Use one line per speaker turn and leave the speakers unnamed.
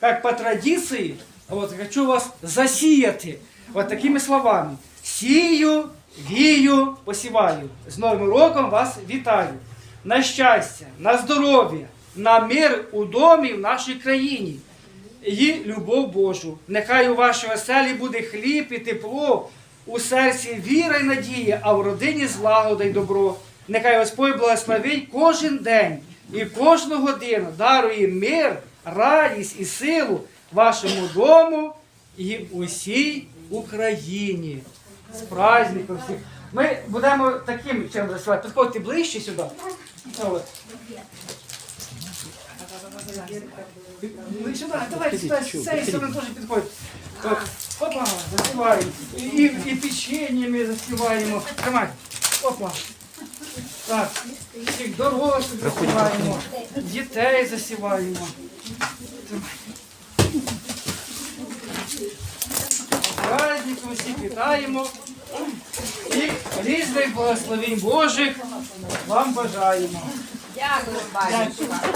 как по традиции, вот, хочу вас засіяти вот такими словами. Сію, вію, посіваю. З Новим роком вас вітаю. На щастя, на здоров'я, на мир у домі в нашій країні. І любов Божу. Нехай у вашій оселі буде хліб і тепло, у серці віра й надія, а в родині злагода й добро. Нехай Господь благословить кожен день і кожну годину дарує мир, радість і силу вашому дому і усій Україні. З праздником всіх. Ми будемо таким чином засилати. Підходьте ближче сюди. От. Ну, сюди, давай, сюди, з цієї сторони теж підходь. От. Опа, засіваємо. І, і, і печеньями засіваємо. Тримай. Опа. Так. Всіх дорослих засіваємо. Дітей засіваємо. Тримай. Праздником усіх вітаємо. І різних благословень Божих вам бажаємо.
Дякую, батюшка.